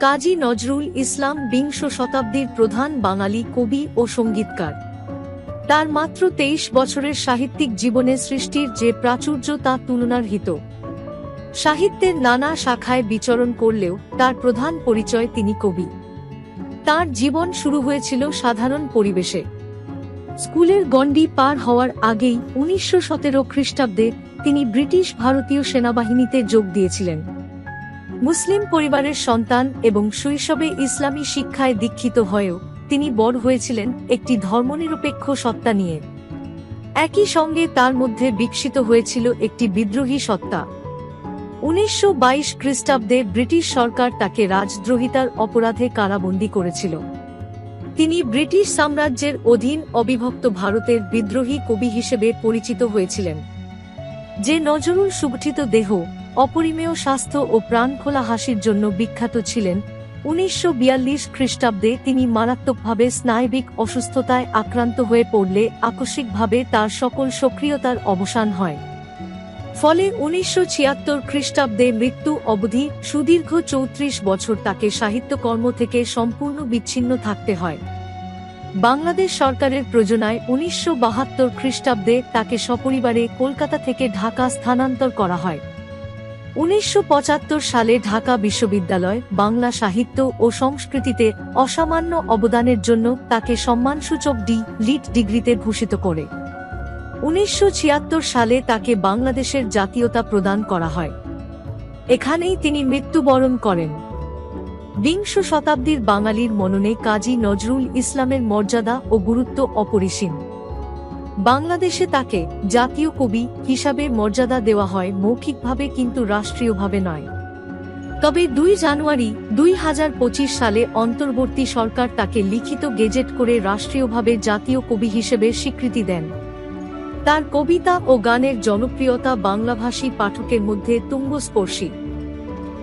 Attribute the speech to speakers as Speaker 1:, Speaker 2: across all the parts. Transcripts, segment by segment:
Speaker 1: কাজী নজরুল ইসলাম বিংশ শতাব্দীর প্রধান বাঙালি কবি ও সঙ্গীতকার। তার মাত্র তেইশ বছরের সাহিত্যিক জীবনে সৃষ্টির যে প্রাচুর্য তা তুলনারহিত। সাহিত্যের নানা শাখায় বিচরণ করলেও তার প্রধান পরিচয় তিনি কবি। তার জীবন শুরু হয়েছিল সাধারণ পরিবেশে। স্কুলের গণ্ডি পার হওয়ার আগেই উনিশশো সতেরো খ্রিস্টাব্দে তিনি ব্রিটিশ ভারতীয় সেনাবাহিনীতে যোগ দিয়েছিলেন। মুসলিম পরিবারের সন্তান এবং শৈশবে ইসলামী শিক্ষায় দীক্ষিত হয়েও তিনি বড় হয়েছিলেন একটি ধর্মনিরপেক্ষ সত্তা নিয়ে। একই সঙ্গে তার মধ্যে বিকশিত হয়েছিল একটি বিদ্রোহী সত্তা। উনিশশো বাইশ খ্রিস্টাব্দে ব্রিটিশ সরকার তাকে রাজদ্রোহিতার অপরাধে কারাবন্দী করেছিল। তিনি ব্রিটিশ সাম্রাজ্যের অধীন অবিভক্ত ভারতের বিদ্রোহী কবি হিসেবে পরিচিত হয়েছিলেন। যে নজরুল সুগঠিত দেহ, অপরিমেয় স্বাস্থ্য ও প্রাণখোলা হাসির জন্য বিখ্যাত ছিলেন, উনিশশো বিয়াল্লিশ খ্রিস্টাব্দে তিনি মারাত্মকভাবে স্নায়বিক অসুস্থতায় আক্রান্ত হয়ে পড়লে আকস্মিকভাবে তার সকল সক্রিয়তার অবসান হয়। ফলে উনিশশো ছিয়াত্তর খ্রিস্টাব্দে মৃত্যু অবধি সুদীর্ঘ চৌত্রিশ বছর তাকে সাহিত্যকর্ম থেকে সম্পূর্ণ বিচ্ছিন্ন থাকতে হয়। বাংলাদেশ সরকারের প্রযোজনায় উনিশশো বাহাত্তর খ্রিস্টাব্দে তাকে সপরিবারে কলকাতা থেকে ঢাকা স্থানান্তর করা হয়। উনিশশো পঁচাত্তর সালে ঢাকা বিশ্ববিদ্যালয়, বাংলা সাহিত্য ও সংস্কৃতিতে অসামান্য অবদানের জন্য তাকে সম্মানসূচক ডি, লিট ডিগ্রিতে ভূষিত করে। উনিশশো ছিয়াত্তর সালে তাকে বাংলাদেশের জাতীয়তা প্রদান করা হয়। এখানেই তিনি মৃত্যুবরণ করেন। বিংশ শতাব্দীর বাঙালির মননে কাজী নজরুল ইসলামের মর্যাদা ও গুরুত্ব অপরিসীম। বাংলাদেশে তাকে জাতীয় কবি হিসাবে মর্যাদা দেওয়া হয় মৌখিকভাবে কিন্তু রাষ্ট্রীয়ভাবে নয়। তবে দুই জানুয়ারি দুই হাজার পঁচিশ সালে অন্তর্বর্তী সরকার তাকে লিখিত গেজেট করে রাষ্ট্রীয়ভাবে জাতীয় কবি হিসেবে স্বীকৃতি দেন। তার কবিতা ও গানের জনপ্রিয়তা বাংলাভাষী পাঠকের মধ্যে তুঙ্গস্পর্শী।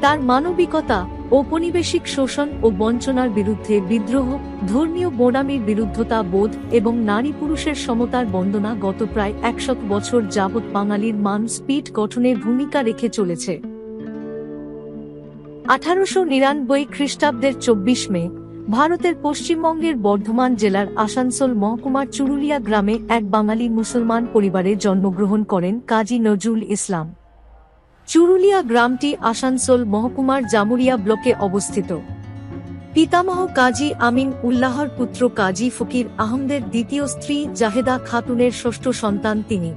Speaker 1: তার মানবিকতা ঔপনিবেশিক শোষণ ও বঞ্চনার বিরুদ্ধে বিদ্রোহ, ধর্মীয় বোনামির বিরুদ্ধতা বোধ এবং নারী পুরুষের সমতার বন্দনা গত প্রায় একশত বছর যাবৎ বাঙালির মান স্পিড গঠনে ভূমিকা রেখে চলেছে। আঠারোশো নিরানব্বই খ্রিস্টাব্দের চব্বিশ মে, ভারতের পশ্চিমবঙ্গের বর্ধমান জেলার আসানসোল মহকুমার চুরুলিয়া গ্রামে এক বাঙালি মুসলমান পরিবারে জন্মগ্রহণ করেন কাজী নজরুল ইসলাম। চুরুলিয়া গ্রামটি আসানসোল মহকুমার জামুরিয়া ব্লকে অবস্থিত। পিতামহ কাজী আমিন উল্লাহর পুত্র কাজী ফকির আহমদের দ্বিতীয় স্ত্রী জাহেদা খাতুনের ষষ্ঠ সন্তান তিনি।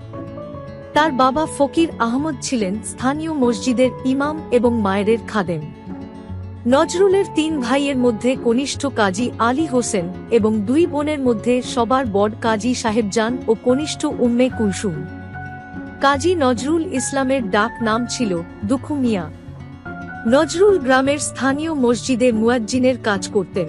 Speaker 1: তার বাবা ফকির আহমদ ছিলেন স্থানীয় মসজিদের ইমাম এবং মায়ের খাদেম। নজরুলের তিন ভাইয়ের মধ্যে কনিষ্ঠ কাজী আলী হোসেন এবং দুই বোনের মধ্যে সবার বড় কাজী সাহেবজান ও কনিষ্ঠ উম্মে কুলসুম। কাজী নজরুল ইসলামের ডাক নাম ছিল দুখু মিয়া। নজরুল গ্রামের স্থানীয় মসজিদে মুয়াজ্জিনের কাজ করতেন।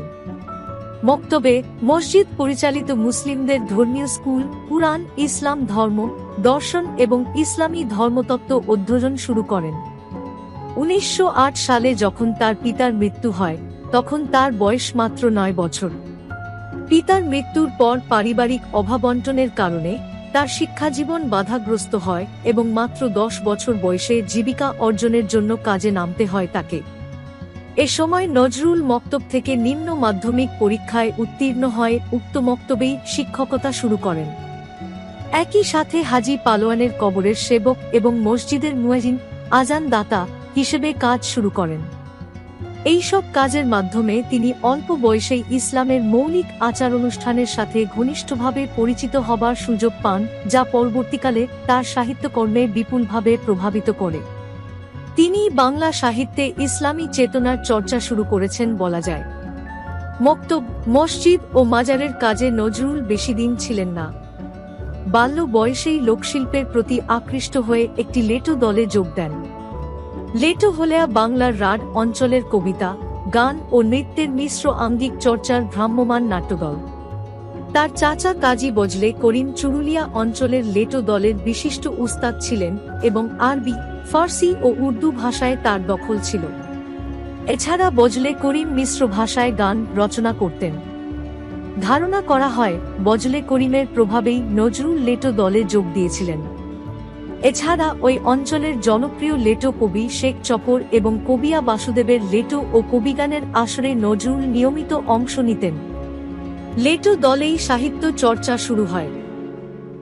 Speaker 1: মক্তবে মসজিদ পরিচালিত মুসলিমদের ধর্মীয় স্কুল, কুরআন, ইসলাম ধর্ম, দর্শন এবং ইসলামী ধর্মতত্ত্ব অধ্যয়ন শুরু করেন। উনিশশো আট সালে যখন তার পিতার মৃত্যু হয়, তখন তার বয়স মাত্র নয় বছর। পিতার মৃত্যুর পর পারিবারিক অভাবন্টনের কারণে তার শিক্ষাজীবন বাধাগ্রস্ত হয় এবং মাত্র দশ বছর বয়সে জীবিকা অর্জনের জন্য কাজে নামতে হয় তাকে। এ সময় নজরুল মক্তব থেকে নিম্ন মাধ্যমিক পরীক্ষায় উত্তীর্ণ হয় উক্ত মক্তবেই শিক্ষকতা শুরু করেন। একই সাথে হাজি পালোয়ানের কবরের সেবক এবং মসজিদের মুয়াজিন আজান দাতা হিসেবে কাজ শুরু করেন। এইসব কাজের মাধ্যমে তিনি অল্প বয়সেই ইসলামের মৌলিক আচার অনুষ্ঠানের সাথে ঘনিষ্ঠভাবে পরিচিত হবার সুযোগ পান, যা পরবর্তীকালে তার সাহিত্যকর্মে বিপুলভাবে প্রভাবিত করে। তিনি বাংলা সাহিত্যে ইসলামী চেতনার চর্চা শুরু করেছেন বলা যায়। মক্তব, মসজিদ ও মাজারের কাজে নজরুল বেশি দিন ছিলেন না। বাল্য বয়সেই লোকশিল্পের প্রতি আকৃষ্ট হয়ে একটি লেটো দলে যোগ দেন। লেটো হলেয়া বাংলার রাড অঞ্চলের কবিতা, গান ও নৃত্যের মিশ্র আঙ্গিক চর্চার ভ্রাম্যমান নাট্যদল তার চাচা কাজী বজলে করিম চুরুলিয়া অঞ্চলের লেটো দলের বিশিষ্ট উস্তাদ ছিলেন এবং আরবি, ফার্সি ও উর্দু ভাষায় তার দখল ছিল। এছাড়া বজলে করিম মিশ্র ভাষায় গান রচনা করতেন। ধারণা করা হয়, বজলে করিমের প্রভাবেই নজরুল লেটো দলে যোগ দিয়েছিলেন। এছাড়া ওই অঞ্চলের জনপ্রিয় লেটো কবি শেখ চপর এবং কবিয়া বাসুদেবের লেটো ও কবিগানের আসরে নজরুল নিয়মিত অংশ নিতেন। লেটো দলেই সাহিত্য চর্চা শুরু হয়।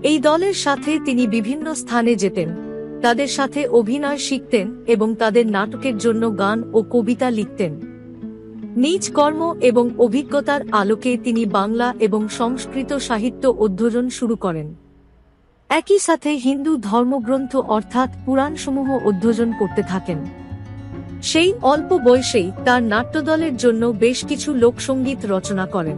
Speaker 1: এই দলের সাথে তিনি বিভিন্ন স্থানে যেতেন। তাদের সাথে অভিনয় শিখতেন এবং তাদের নাটকের জন্য গান ও কবিতা লিখতেন। নিজ কর্ম এবং অভিজ্ঞতার আলোকে তিনি বাংলা এবং সংস্কৃত সাহিত্য অধ্যয়ন শুরু করেন। একই সাথে হিন্দু ধর্মগ্রন্থ অর্থাৎ পুরাণসমূহ অধ্যয়ন করতে থাকেন। সেই অল্প বয়সেই তার নাট্যদলের জন্য বেশ কিছু লোকসঙ্গীত রচনা করেন।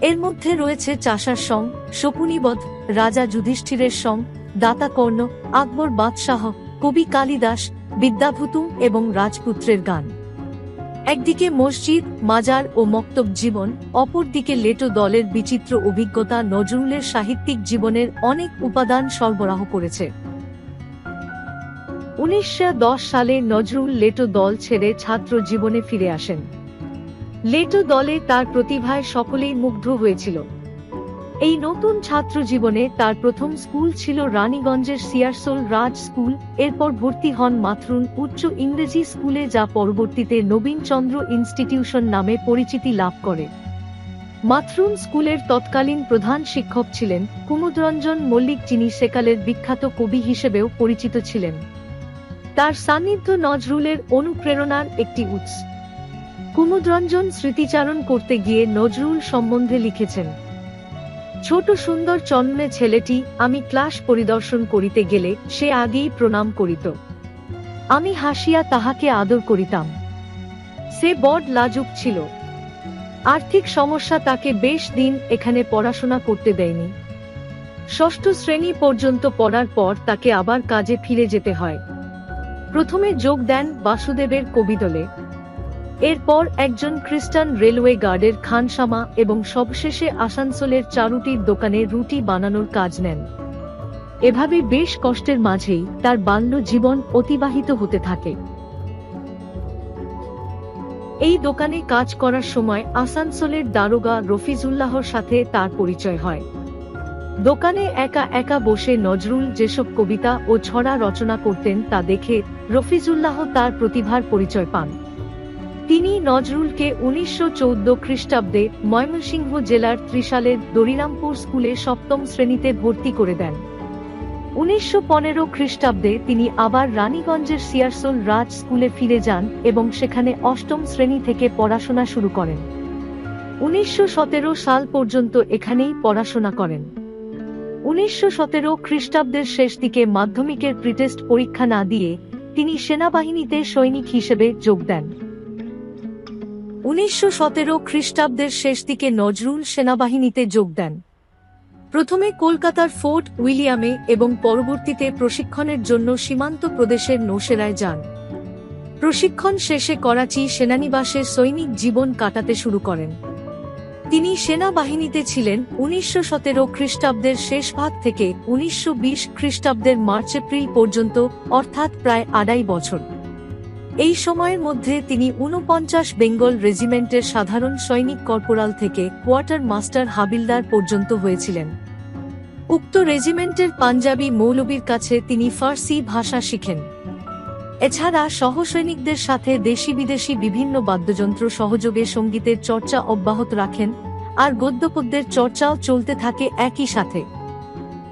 Speaker 1: এর মধ্যে রয়েছে চাষার সং, শকুনিবধ, রাজা যুধিষ্ঠিরের সং, দাতাকর্ণ, আকবর বাদশাহ, কবি কালিদাস বিদ্যাভূতুম এবং রাজপুত্রের গান। একদিকে মসজিদ, মাজার ও মক্তব জীবন, অপরদিকে লেটো দলের বিচিত্র অভিজ্ঞতা নজরুলের সাহিত্যিক জীবনের অনেক উপাদান সরবরাহ করেছে। উনিশশো দশ সালে নজরুল লেটো দল ছেড়ে ছাত্র জীবনে ফিরে আসেন। লেটো দলে তার প্রতিভায় সকলেই মুগ্ধ হয়েছিল। এই নতুন ছাত্র জীবনে তার প্রথম স্কুল ছিল রানীগঞ্জের সিয়ারসোল রাজ স্কুল, এরপর ভর্তি হন মাথরুন উচ্চ ইংরেজি স্কুলে যা পরবর্তীতে নবীনচন্দ্র ইনস্টিটিউশন নামে পরিচিতি লাভ করে। মাথরুন স্কুলের তৎকালীন প্রধান শিক্ষক ছিলেন কুমুদরঞ্জন মল্লিক যিনি সেকালের বিখ্যাত কবি হিসেবেও পরিচিত ছিলেন। তার সান্নিধ্য নজরুলের অনুপ্রেরণার একটি উৎস। কুমুদরঞ্জন স্মৃতিচারণ করতে গিয়ে নজরুল সম্বন্ধে লিখেছেন ছোট সুন্দর চন্মে ছেলেটি আমি ক্লাস পরিদর্শন করিতে গেলে সে আগেই প্রণাম করিত। আমি হাসিয়া তাহাকে আদর করিতাম। সে বড লাজুক ছিল। আর্থিক সমস্যা তাকে বেশ দিন এখানে পড়াশোনা করতে দেয়নি। ষষ্ঠ শ্রেণি পর্যন্ত পড়ার পর তাকে আবার কাজে ফিরে যেতে হয়। প্রথমে যোগ দেন বাসুদেবের কবিদলে এরপর একজন খ্রিস্টান রেলওয়ে গার্ডের খানসামা এবং সবশেষে আসানসোলের চারুটির দোকানে রুটি বানানোর কাজ নেন। এভাবে বেশ কষ্টের মাঝেই তার বাল্য জীবন অতিবাহিত হতে থাকে। এই দোকানে কাজ করার সময় আসানসোলের দারোগা রফিজুল্লাহর সাথে তার পরিচয় হয়। দোকানে একা একা বসে নজরুল যেসব কবিতা ও ছড়া রচনা করতেন তা দেখে রফিজুল্লাহ তার প্রতিভার পরিচয় পান। তিনি নজরুলকে উনিশশো চৌদ্দ খ্রিস্টাব্দে ময়মনসিংহ জেলার ত্রিশালের দরিরামপুর স্কুলে সপ্তম শ্রেণীতে ভর্তি করে দেন। উনিশশো পনেরো খ্রিস্টাব্দে তিনি আবার রানীগঞ্জের সিয়ারসোল রাজ স্কুলে ফিরে যান এবং সেখানে অষ্টম শ্রেণি থেকে পড়াশোনা শুরু করেন। উনিশশো সতেরো সাল পর্যন্ত এখানেই পড়াশোনা করেন। উনিশশো সতেরো খ্রিস্টাব্দের শেষ দিকে মাধ্যমিকের প্রিটেস্ট পরীক্ষা না দিয়ে তিনি সেনাবাহিনীতে সৈনিক হিসেবে যোগ দেন। উনিশশো সতেরো খ্রিস্টাব্দের শেষ দিকে নজরুল সেনাবাহিনীতে যোগ দেন। প্রথমে কলকাতার ফোর্ট উইলিয়ামে এবং পরবর্তীতে প্রশিক্ষণের জন্য সীমান্ত প্রদেশের নৌসেরায় যান। প্রশিক্ষণ শেষে করাচি সেনানিবাসে সৈনিক জীবন কাটাতে শুরু করেন। তিনি সেনাবাহিনীতে ছিলেন উনিশশো সতেরো খ্রিস্টাব্দের শেষ ভাগ থেকে উনিশশো বিশ খ্রিস্টাব্দের মার্চ এপ্রিল পর্যন্ত, অর্থাৎ প্রায় আড়াই বছর। এই সময়ের মধ্যে তিনি ঊনপঞ্চাশ বেঙ্গল রেজিমেন্টের সাধারণ সৈনিক কর্পোরাল থেকে কোয়ার্টার মাস্টার হাবিলদার পর্যন্ত হয়েছিলেন। উক্ত রেজিমেন্টের পাঞ্জাবি মৌলবীর কাছে তিনি ফার্সি ভাষা শিখেন। এছাড়া সহসৈনিকদের সাথে দেশি বিদেশি বিভিন্ন বাদ্যযন্ত্র সহযোগে সঙ্গীতের চর্চা অব্যাহত রাখেন আর গদ্যপদ্যের চর্চাও চলতে থাকে একই সাথে।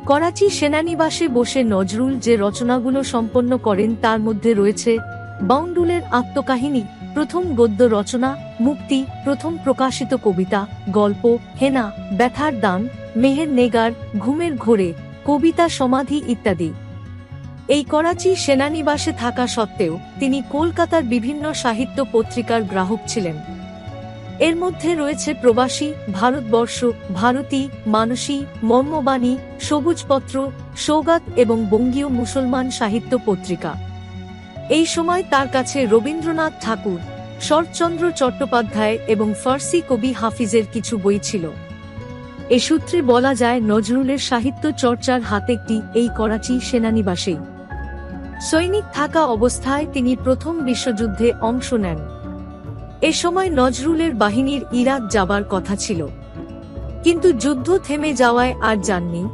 Speaker 1: করাচি সেনানিবাসে বসে নজরুল যে রচনাগুলো সম্পন্ন করেন তার মধ্যে রয়েছে বাউন্ডুলের আত্মকাহিনী, প্রথম গদ্য রচনা, মুক্তি, প্রথম প্রকাশিত কবিতা, গল্প, হেনা, ব্যথার দান, মেহের নেগার, ঘুমের ঘোরে, কবিতা সমাধি ইত্যাদি। এই করাচি সেনানিবাসে থাকা সত্ত্বেও তিনি কলকাতার বিভিন্ন সাহিত্য পত্রিকার গ্রাহক ছিলেন। এর মধ্যে রয়েছে প্রবাসী, ভারতবর্ষ, ভারতী, মানসী, মর্মবাণী, সবুজপত্র, সৌগাত এবং বঙ্গীয় মুসলমান সাহিত্য পত্রিকা। এই সময় তার কাছে রবীন্দ্রনাথ ঠাকুর, শরৎচন্দ্র চট্টোপাধ্যায় এবং ফার্সি কবি হাফিজের কিছু বই ছিল। এ সূত্রে বলা যায়, নজরুলের সাহিত্য চর্চার হাত একটি এই করাচি সেনানিবাসেই। সৈনিক থাকা অবস্থায় তিনি প্রথম বিশ্বযুদ্ধে অংশ নেন। এ সময় নজরুলের বাহিনীর ইরাক যাবার কথা ছিল। কিন্তু যুদ্ধ থেমে যাওয়ায় আর যাননি।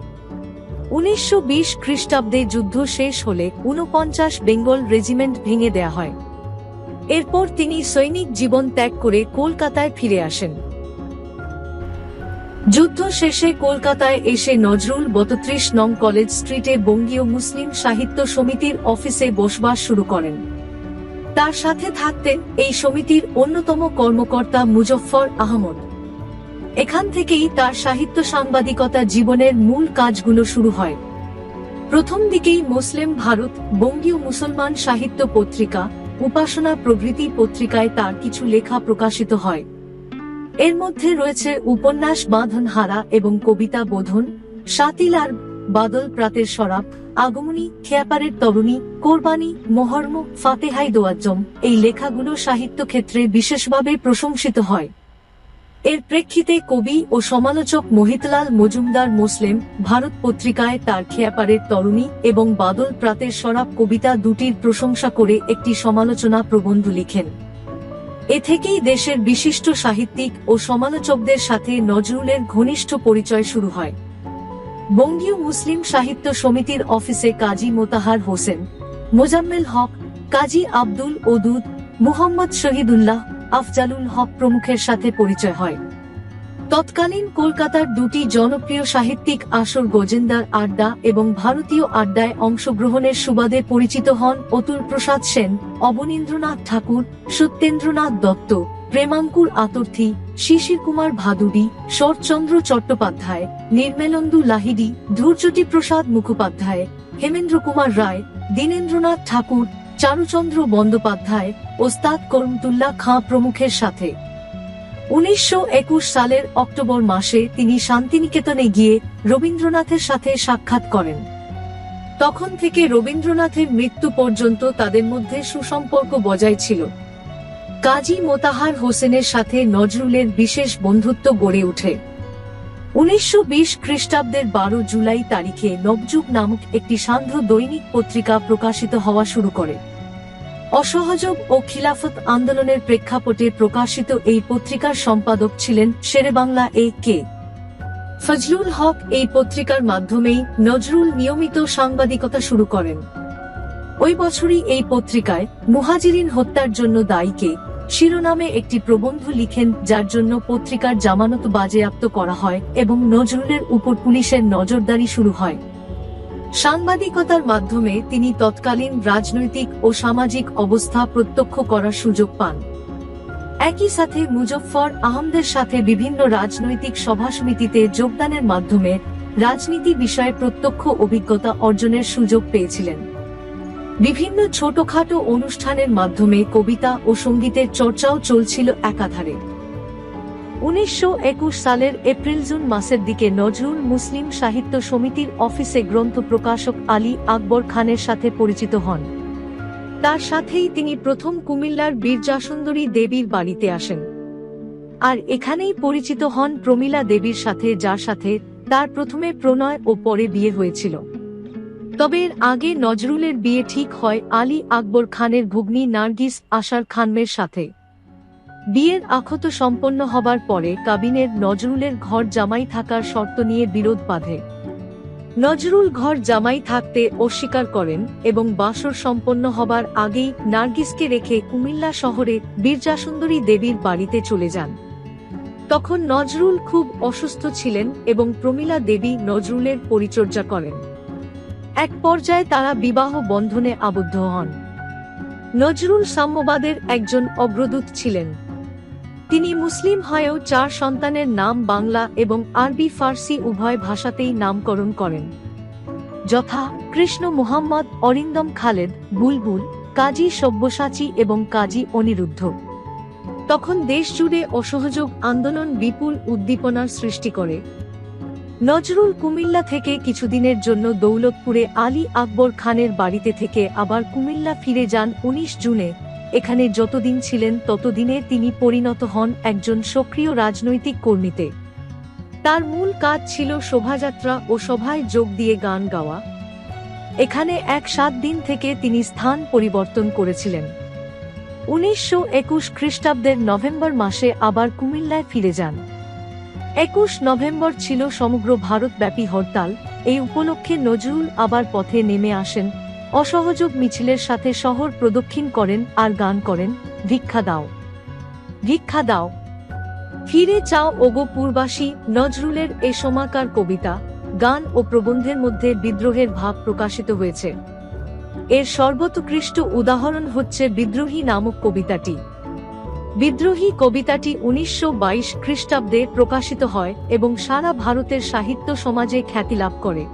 Speaker 1: উনিশশো বিশ খ্রিস্টাব্দে যুদ্ধ শেষ হলে ঊনপঞ্চাশ বেঙ্গল রেজিমেন্ট ভেঙে দেয়া হয়। এরপর তিনি সৈনিক জীবন ত্যাগ করে কলকাতায় ফিরে আসেন। যুদ্ধ শেষে কলকাতায় এসে নজরুল বত্রিশ নং কলেজ স্ট্রিটে বঙ্গীয় মুসলিম সাহিত্য সমিতির অফিসে বসবাস শুরু করেন। তার সাথে থাকতেন এই সমিতির অন্যতম কর্মকর্তা মুজফফর আহমদ। এখান থেকেই তার সাহিত্য সাংবাদিকতা জীবনের মূল কাজগুলো শুরু হয়। প্রথম দিকেই মুসলিম ভারত, বঙ্গীয় মুসলমান সাহিত্য পত্রিকা, উপাসনা প্রভৃতি পত্রিকায় তার কিছু লেখা প্রকাশিত হয়। এর মধ্যে রয়েছে উপন্যাস বাঁধন হারা এবং কবিতা বোধন সাতিলার বাদল প্রাতের সরাব, আগমনী, খেয়াপারের তরুণী, কোরবানি, মোহর্ম, ফাতেহাই দোয়াজ্জম, এই লেখাগুলো সাহিত্য ক্ষেত্রে বিশেষভাবে প্রশংসিত হয়। এর প্রেক্ষিতে কবি ও সমালোচক মোহিতলাল মজুমদার মুসলিম ভারত পত্রিকায় তার খেয়াপারের তরুণী এবং বাদল প্রাতের সরাব কবিতা দুটির প্রশংসা করে একটি সমালোচনা প্রবন্ধ লিখেন। এ থেকেই দেশের বিশিষ্ট সাহিত্যিক ও সমালোচকদের সাথে নজরুলের ঘনিষ্ঠ পরিচয় শুরু হয়। বঙ্গীয় মুসলিম সাহিত্য সমিতির অফিসে কাজী মোতাহার হোসেন, মোজাম্মেল হক, কাজী আব্দুল ওদুদ, মুহাম্মদ শহীদুল্লাহ আফজালুল হক প্রমুখের সাথে পরিচয় হয়। তৎকালীন কলকাতার দুটি জনপ্রিয় সাহিত্যিক আসর গজেন্দার আড্ডা এবং ভারতীয় আড্ডায় অংশগ্রহণের সুবাদে পরিচিত হন অতুল প্রসাদ সেন, অবনীন্দ্রনাথ ঠাকুর, সত্যেন্দ্রনাথ দত্ত, প্রেমাঙ্কুর আতর্থী, শিশির কুমার ভাদুড়ি, শরৎচন্দ্র চট্টোপাধ্যায়, নির্মেলন্দু লাহিড়ি ধূর্যটি প্রসাদ মুখোপাধ্যায়, হেমেন্দ্র কুমার রায়, দীনেন্দ্রনাথ ঠাকুর চারুচন্দ্র বন্দ্যোপাধ্যায়, ওস্তাদ করমতুল্লাহ খাঁ প্রমুখের সাথে। উনিশশো একুশ সালের অক্টোবর মাসে তিনি শান্তিনিকেতনে গিয়ে রবীন্দ্রনাথের সাথে সাক্ষাৎ করেন। তখন থেকে রবীন্দ্রনাথের মৃত্যু পর্যন্ত তাদের মধ্যে সুসম্পর্ক বজায় ছিল। কাজী মোতাহার হোসেনের সাথে নজরুলের বিশেষ বন্ধুত্ব গড়ে ওঠে। উনিশশো বিশ খ্রিস্টাব্দের বারো জুলাই তারিখে নবযুগ নামক একটি সান্ধ্য দৈনিক পত্রিকা প্রকাশিত হওয়া শুরু করে। অসহযোগ ও খিলাফত আন্দোলনের প্রেক্ষাপটে প্রকাশিত এই পত্রিকার সম্পাদক ছিলেন শেরেবাংলা এ কে। ফজলুল হক এই পত্রিকার মাধ্যমেই নজরুল নিয়মিত সাংবাদিকতা শুরু করেন। ওই বছরই এই পত্রিকায় মুহাজিরিন হত্যার জন্য দায়ীকে শিরোনামে একটি প্রবন্ধ লিখেন যার জন্য পত্রিকার জামানত বাজেয়াপ্ত করা হয় এবং নজরুলের উপর পুলিশের নজরদারি শুরু হয়। সাংবাদিকতার মাধ্যমে তিনি তৎকালীন রাজনৈতিক ও সামাজিক অবস্থা প্রত্যক্ষ করার সুযোগ পান। একই সাথে মুজফফর আহমদের সাথে বিভিন্ন রাজনৈতিক সভা সমিতিতে যোগদানের মাধ্যমে রাজনীতি বিষয়ে প্রত্যক্ষ অভিজ্ঞতা অর্জনের সুযোগ পেয়েছিলেন। বিভিন্ন ছোটখাটো অনুষ্ঠানের মাধ্যমে কবিতা ও সঙ্গীতের চর্চাও চলছিল একাধারে। উনিশশো একুশ সালের এপ্রিল জুন মাসের দিকে নজরুল মুসলিম সাহিত্য সমিতির অফিসে গ্রন্থ প্রকাশক আলী আকবর খানের সাথে পরিচিত হন। তার সাথেই তিনি প্রথম কুমিল্লার বীরজাসুন্দরী দেবীর বাড়িতে আসেন। আর এখানেই পরিচিত হন প্রমীলা দেবীর সাথে, যার সাথে তার প্রথমে প্রণয় ও পরে বিয়ে হয়েছিল। তবে এর আগে নজরুলের বিয়ে ঠিক হয় আলী আকবর খানের ভগ্নী নার্গিস আশার খানমের সাথে। বিয়ের আখত সম্পন্ন হবার পরে কাবিনের নজরুলের ঘর জামাই থাকার শর্ত নিয়ে বিরোধ বাঁধে। নজরুল ঘর জামাই থাকতে অস্বীকার করেন এবং বাসর সম্পন্ন হবার আগেই নার্গিসকে রেখে কুমিল্লা শহরে বীরজাসুন্দরী দেবীর বাড়িতে চলে যান। তখন নজরুল খুব অসুস্থ ছিলেন এবং প্রমীলা দেবী নজরুলের পরিচর্যা করেন। এক পর্যায়ে তারা বিবাহ বন্ধনে আবদ্ধ হন। নজরুল সাম্যবাদের একজন অগ্রদূত ছিলেন। তিনি মুসলিম হয়েও চার সন্তানের নাম বাংলা এবং আরবি, ফার্সি উভয় ভাষাতেই নামকরণ করেন। যথা কৃষ্ণ মুহাম্মদ, অরিন্দম খালেদ, বুলবুল, কাজী সব্যসাচী এবং কাজী অনিরুদ্ধ। তখন দেশ জুড়ে অসহযোগ আন্দোলন বিপুল উদ্দীপনার সৃষ্টি করে। নজরুল কুমিল্লা থেকে কিছুদিনের জন্য দৌলতপুরে আলী আকবর খানের বাড়িতে থেকে আবার কুমিল্লা ফিরে যান উনিশ জুনে। এখানে যতদিন ছিলেন ততদিনে তিনি পরিণত হন একজন সক্রিয় রাজনৈতিক কর্মীতে। তার মূল কাজ ছিল শোভাযাত্রা ও সভায় যোগ দিয়ে গান গাওয়া। এখানে এক সাত দিন থেকে তিনি স্থান পরিবর্তন করেছিলেন। উনিশশো একুশ খ্রিস্টাব্দের নভেম্বর মাসে আবার কুমিল্লায় ফিরে যান। একুশ নভেম্বর ছিল সমগ্র ভারতব্যাপী হরতাল। এই উপলক্ষে নজরুল আবার পথে নেমে আসেন অসহযোগ মিছিলের সাথে শহর প্রদক্ষিণ করেন আর গান করেন, ভিক্ষা দাও। ভিক্ষা দাও। ফিরে চাও ওগো পূর্বাসী, নজরুলের এ সময়কার কবিতা, গান ও প্রবন্ধের মধ্যে বিদ্রোহের ভাব প্রকাশিত হয়েছে। এর সর্বোৎকৃষ্ট উদাহরণ হচ্ছে বিদ্রোহী নামক কবিতাটি। বিদ্রোহী কবিতাটি উনিশশো বাইশ খ্রিস্টাব্দে প্রকাশিত হয় এবং সারা ভারতের সাহিত্য সমাজে খ্যাতি লাভ করে।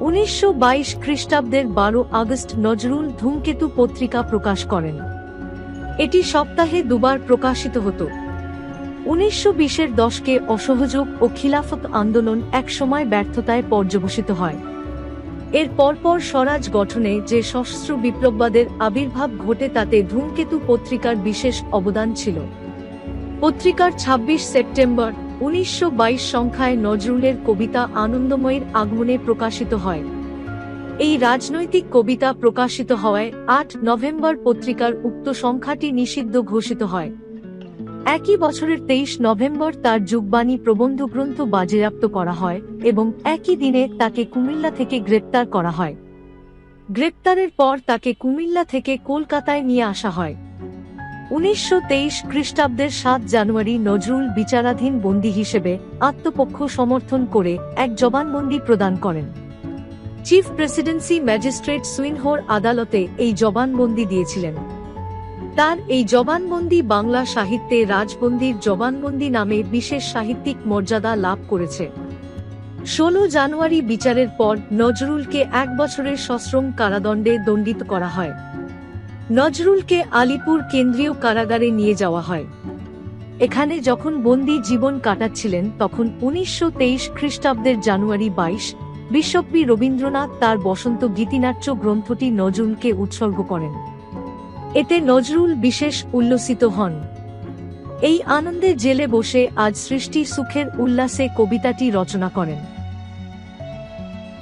Speaker 1: উনিশশো বাইশ খ্রিস্টাব্দের বারো আগস্ট নজরুল ধূমকেতু পত্রিকা প্রকাশ করেন। এটি সপ্তাহে দুবার প্রকাশিত হতো। উনিশশো বিশের দশকে অসহযোগ ও খিলাফত আন্দোলন একসময় ব্যর্থতায় পর্যবসিত হয়। এর পরপর স্বরাজ গঠনে যে সশস্ত্র বিপ্লববাদের আবির্ভাব ঘটে তাতে ধূমকেতু পত্রিকার বিশেষ অবদান ছিল। পত্রিকার ২৬ সেপ্টেম্বর উনিশশো বাইশ সংখ্যায় নজরুলের কবিতা আনন্দময়ের আগমনে প্রকাশিত হয়। এই রাজনৈতিক কবিতা প্রকাশিত হওয়ায় আট নভেম্বর পত্রিকার উক্ত সংখ্যাটি নিষিদ্ধ ঘোষিত হয়। একই বছরের তেইশ নভেম্বর তার যুগবাণী প্রবন্ধ গ্রন্থ বাজেয়াপ্ত করা হয় এবং একই দিনে তাকে কুমিল্লা থেকে গ্রেপ্তার করা হয়। গ্রেপ্তারের পর তাকে কুমিল্লা থেকে কলকাতায় নিয়ে আসা হয়। উনিশশো তেইশ খ্রিস্টাব্দের সাত জানুয়ারি নজরুল বিচারাধীন বন্দী হিসেবে আত্মপক্ষ সমর্থন করে এক জবানবন্দি প্রদান করেন। চিফ প্রেসিডেন্সি ম্যাজিস্ট্রেট সুইনহোর আদালতে এই জবানবন্দি দিয়েছিলেন। তার এই জবানবন্দি বাংলা সাহিত্যে রাজবন্দির জবানবন্দি নামে বিশেষ সাহিত্যিক মর্যাদা লাভ করেছে। ষোলো জানুয়ারি বিচারের পর নজরুলকে এক বছরের সশ্রম কারাদণ্ডে দণ্ডিত করা হয়। নজরুলকে আলিপুর কেন্দ্রীয় কারাগারে নিয়ে যাওয়া হয়। এখানে যখন বন্দি জীবন কাটাচ্ছিলেন, তখন উনিশশো তেইশ খ্রিস্টাব্দের জানুয়ারি বাইশ, বিশ্বকবি রবীন্দ্রনাথ তার বসন্ত গীতিনাট্য গ্রন্থটি নজরুলকে উৎসর্গ করেন। এতে নজরুল বিশেষ উল্লসিত হন। এই আনন্দে জেলে বসে আজ সৃষ্টি সুখের উল্লাসে কবিতাটি রচনা করেন।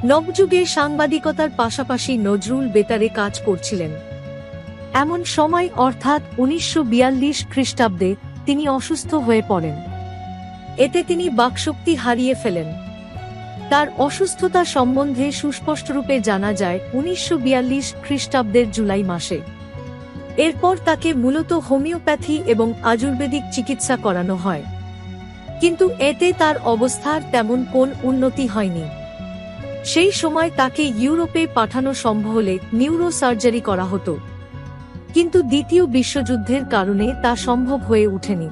Speaker 1: নবযুগে সাংবাদিকতার পাশাপাশি নজরুল বেতারে কাজ করছিলেন। এমন সময় অর্থাৎ উনিশশো বিয়াল্লিশ খ্রিস্টাব্দে তিনি অসুস্থ হয়ে পড়েন। এতে তিনি বাকশক্তি হারিয়ে ফেলেন। তার অসুস্থতা সম্বন্ধে সুস্পষ্টরূপে জানা যায় উনিশশো বিয়াল্লিশ খ্রিস্টাব্দের জুলাই মাসে। এরপর তাকে মূলত হোমিওপ্যাথি এবং আয়ুর্বেদিক চিকিৎসা করানো হয়। কিন্তু এতে তার অবস্থার তেমন কোন উন্নতি হয়নি। সেই সময় তাকে ইউরোপে পাঠানো সম্ভব হলে নিউরো সার্জারি করা হতো। কিন্তু দ্বিতীয় বিশ্বযুদ্ধের কারণে তা সম্ভব হয়ে ওঠেনি।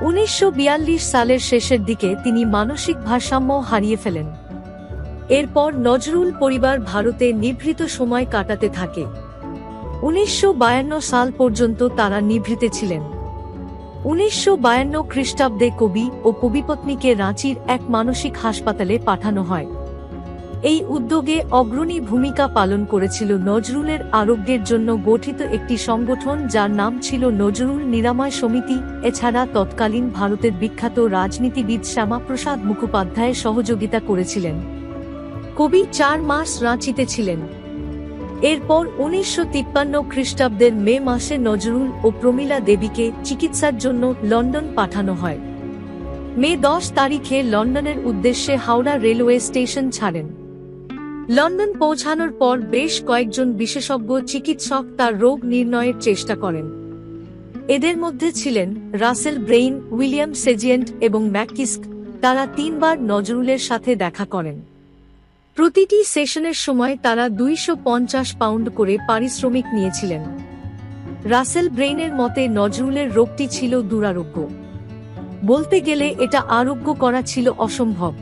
Speaker 1: উনিশশো বিয়াল্লিশ সালের শেষের দিকে তিনি মানসিক ভারসাম্য হারিয়ে ফেলেন। এরপর নজরুল পরিবার ভারতে নিভৃত সময় কাটাতে থাকে। উনিশশো বায়ান্ন সাল পর্যন্ত তারা নিভৃতে ছিলেন। উনিশশো বায়ান্ন খ্রিস্টাব্দে কবি ও কবিপত্নীকে রাঁচির এক মানসিক হাসপাতালে পাঠানো হয়। এই উদ্যোগে অগ্রণী ভূমিকা পালন করেছিল নজরুলের আরোগ্যের জন্য গঠিত একটি সংগঠন যার নাম ছিল নজরুল নিরাময় সমিতি, এছাড়া তৎকালীন ভারতের বিখ্যাত রাজনীতিবিদ শ্যামাপ্রসাদ মুখোপাধ্যায় সহযোগিতা করেছিলেন। কবি চার মাস রাঁচিতে ছিলেন। এরপর উনিশশো তিপ্পান্ন খ্রিস্টাব্দের মে মাসে নজরুল ও প্রমীলা দেবীকে চিকিৎসার জন্য লন্ডন পাঠানো হয়। মে দশ তারিখে লন্ডনের উদ্দেশ্যে হাওড়া রেলওয়ে স্টেশন ছাড়েন। লন্ডন পৌঁছানোর পর বেশ কয়েকজন বিশেষজ্ঞ চিকিৎসক তার রোগ নির্ণয়ের চেষ্টা করেন। এদের মধ্যে ছিলেন রাসেল ব্রেইন, উইলিয়াম সেজিয়েন্ট এবং ম্যাকিস্ক তারা তিনবার নজরুলের সাথে দেখা করেন। প্রতিটি সেশনের সময় তারা দুইশ পঞ্চাশ পাউন্ড করে পারিশ্রমিক নিয়েছিলেন। রাসেল ব্রেইনের মতে নজরুলের রোগটি ছিল দুরারোগ্য। বলতে গেলে এটা আরোগ্য করা ছিল অসম্ভব।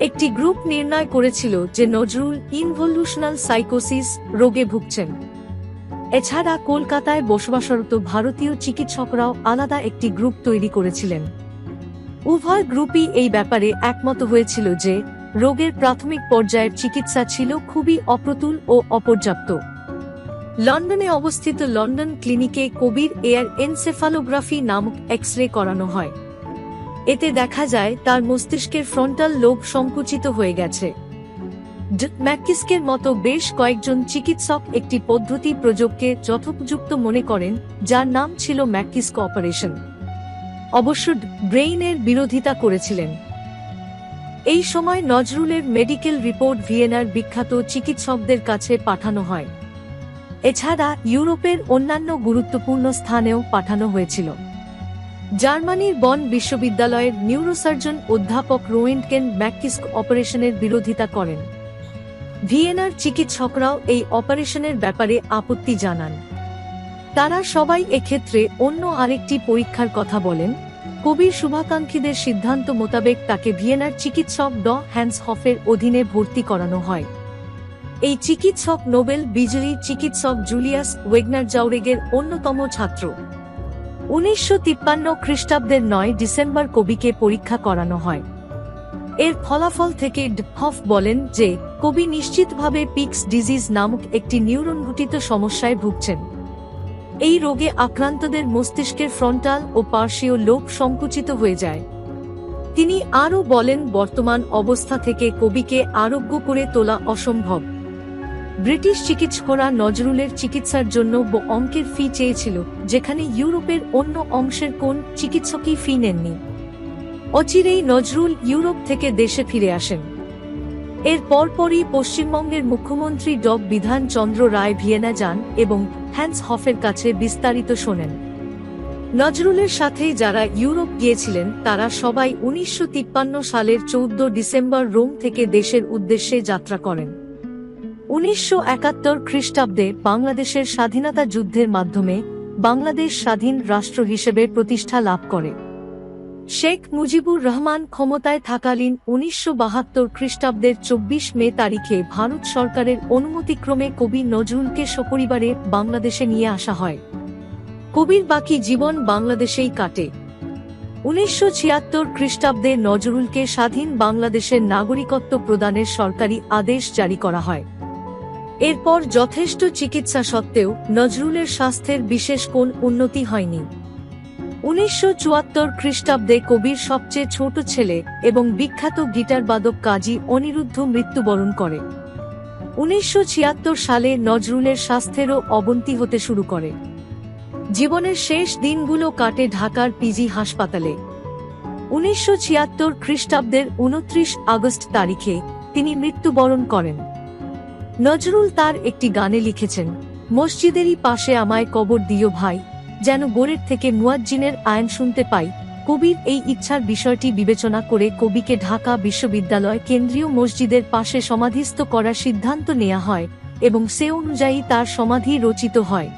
Speaker 1: একটি গ্রুপ নির্ণয় করেছিল যে নজরুল ইনভলিউশনাল সাইকোসিস রোগে ভুগছেন। এছাড়া কলকাতায় বসবাসরত ভারতীয় চিকিৎসকরাও আলাদা একটি গ্রুপ তৈরি করেছিলেন। উভয় গ্রুপই এই ব্যাপারে একমত হয়েছিল যে, রোগের প্রাথমিক পর্যায়ের চিকিৎসা ছিল খুবই অপ্রতুল ও অপর্যাপ্ত। লন্ডনে অবস্থিত লন্ডন ক্লিনিকে কবির এয়ার এনসেফালোগ্রাফি নামক এক্স রে করানো হয়। এতে দেখা যায় তার মস্তিষ্কের ফ্রন্টাল লোব সংকুচিত হয়ে গেছে। ম্যাকিস্কের মতো বেশ কয়েকজন চিকিৎসক একটি পদ্ধতি প্রযোগকে যথোপযুক্ত মনে করেন, যার নাম ছিল ম্যাকিস্ক অপারেশন। অবশ্য ব্রেইনের বিরোধিতা করেছিলেন। এই সময় নজরুলের মেডিকেল রিপোর্ট ভিয়েনার বিখ্যাত চিকিৎসকদের কাছে পাঠানো হয়। এছাড়া ইউরোপের অন্যান্য গুরুত্বপূর্ণ স্থানেও পাঠানো হয়েছিল। জার্মানির বন বিশ্ববিদ্যালয়ের নিউরোসার্জন অধ্যাপক রোয়েন্টকেন ম্যাককিস্ক অপারেশনের বিরোধিতা করেন। ভিয়েনার চিকিৎসকরাও এই অপারেশনের ব্যাপারে আপত্তি জানান। তারা সবাই এক্ষেত্রে অন্য আরেকটি পরীক্ষার কথা বলেন। কবির শুভাকাঙ্ক্ষীদের সিদ্ধান্ত মোতাবেক তাকে ভিয়েনার চিকিৎসক ড হ্যান্সহফের অধীনে ভর্তি করানো হয়। এই চিকিৎসক নোবেল বিজয়ী চিকিৎসক জুলিয়াস ওয়েগনার জাউরেগের অন্যতম ছাত্র। উনিশশো তিপ্পান্ন খ্রিস্টাব্দের নয় ডিসেম্বর কবিকে পরীক্ষা করানো হয়। এর ফলাফল থেকে ডফ বলেন যে, কবি নিশ্চিতভাবে পিক্স ডিজিজ নামক একটি নিউরনঘটিত সমস্যায় ভুগছেন। এই রোগে আক্রান্তদের মস্তিষ্কের ফ্রন্টাল ও পার্শ্বীয় লোক সংকুচিত হয়ে যায়। তিনি আরও বলেন, বর্তমান অবস্থা থেকে কবিকে আরোগ্য করে তোলা অসম্ভব। ব্রিটিশ চিকিৎসকরা নজরুলের চিকিৎসার জন্য ব অঙ্কের ফি চেয়েছিল, যেখানে ইউরোপের অন্য অংশের কোন চিকিৎসকই ফি নেননি। অচিরেই নজরুল ইউরোপ থেকে দেশে ফিরে আসেন। এর পরপরই পশ্চিমবঙ্গের মুখ্যমন্ত্রী ডব বিধান চন্দ্র রায় ভিয়েনা যান এবং হ্যান্স হফের কাছে বিস্তারিত শোনেন। নজরুলের সাথে যারা ইউরোপ গিয়েছিলেন, তারা সবাই উনিশশো তিপ্পান্ন সালের চৌদ্দ ডিসেম্বর রোম থেকে দেশের উদ্দেশ্যে যাত্রা করেন। উনিশশো একাত্তর খ্রিস্টাব্দে বাংলাদেশের স্বাধীনতা যুদ্ধের মাধ্যমে বাংলাদেশ স্বাধীন রাষ্ট্র হিসেবে প্রতিষ্ঠা লাভ করে। শেখ মুজিবুর রহমান ক্ষমতায় থাকালীন উনিশশো বাহাত্তর খ্রিস্টাব্দের চব্বিশ মে তারিখে ভারত সরকারের অনুমতিক্রমে কবি নজরুলকে সপরিবারে বাংলাদেশে নিয়ে আসা হয়। কবির বাকি জীবন বাংলাদেশেই কাটে। উনিশশো ছিয়াত্তর খ্রিস্টাব্দে নজরুলকে স্বাধীন বাংলাদেশের নাগরিকত্ব প্রদানের সরকারি আদেশ জারি করা হয়। এরপর যথেষ্ট চিকিৎসা সত্ত্বেও নজরুলের স্বাস্থ্যের বিশেষ কোন উন্নতি হয়নি। উনিশশো চুয়াত্তর খ্রিস্টাব্দে কবির সবচেয়ে ছোট ছেলে এবং বিখ্যাত গিটারবাদক কাজী অনিরুদ্ধ মৃত্যুবরণ করে। উনিশশো ছিয়াত্তর সালে নজরুলের স্বাস্থ্যেরও অবনতি হতে শুরু করে। জীবনের শেষ দিনগুলো কাটে ঢাকার পিজি হাসপাতালে। উনিশশো ছিয়াত্তর খ্রিস্টাব্দের উনত্রিশ আগস্ট তারিখে তিনি মৃত্যুবরণ করেন। নজরুল তার একটি গানে লিখেছেন, মসজিদেরই পাশে আমায় কবর দিও ভাই, যেন গোরের থেকে মুয়াজ্জিনের আয়ন শুনতে পাই। কবির এই ইচ্ছার বিষয়টি বিবেচনা করে কবিকে ঢাকা বিশ্ববিদ্যালয় কেন্দ্রীয় মসজিদের পাশে সমাধিস্থ করার সিদ্ধান্ত নেওয়া হয় এবং সে অনুযায়ী তার সমাধি রচিত হয়।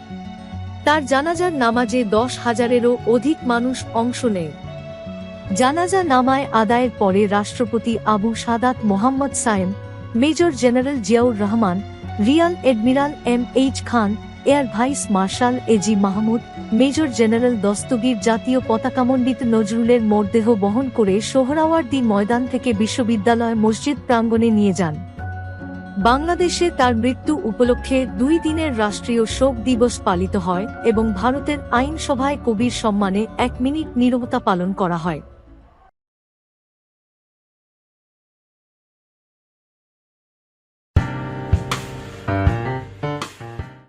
Speaker 1: তার জানাজার নামাজে দশ হাজারেরও অধিক মানুষ অংশ নেয়। জানাজা নামায় আদায়ের পরে রাষ্ট্রপতি Abu Sadat Mohammad Sayem major general Ziaur Rahman, rear admiral M H Khan, air vice marshal AG Mahmud, major general Dastagir জাতীয় পতাকামণ্ডিত নজরুলের মরদেহ বহন করে সোহরাওয়ার্দী ময়দান থেকে বিশ্ববিদ্যালয় মসজিদ প্রাঙ্গণে নিয়ে যান। বাংলাদেশে তার মৃত্যু উপলক্ষে দুই দিনের রাষ্ট্রীয় শোক দিবস পালিত হয় এবং ভারতের আইনসভায় কবির সম্মানে এক মিনিট নীরবতা পালন করা হয়।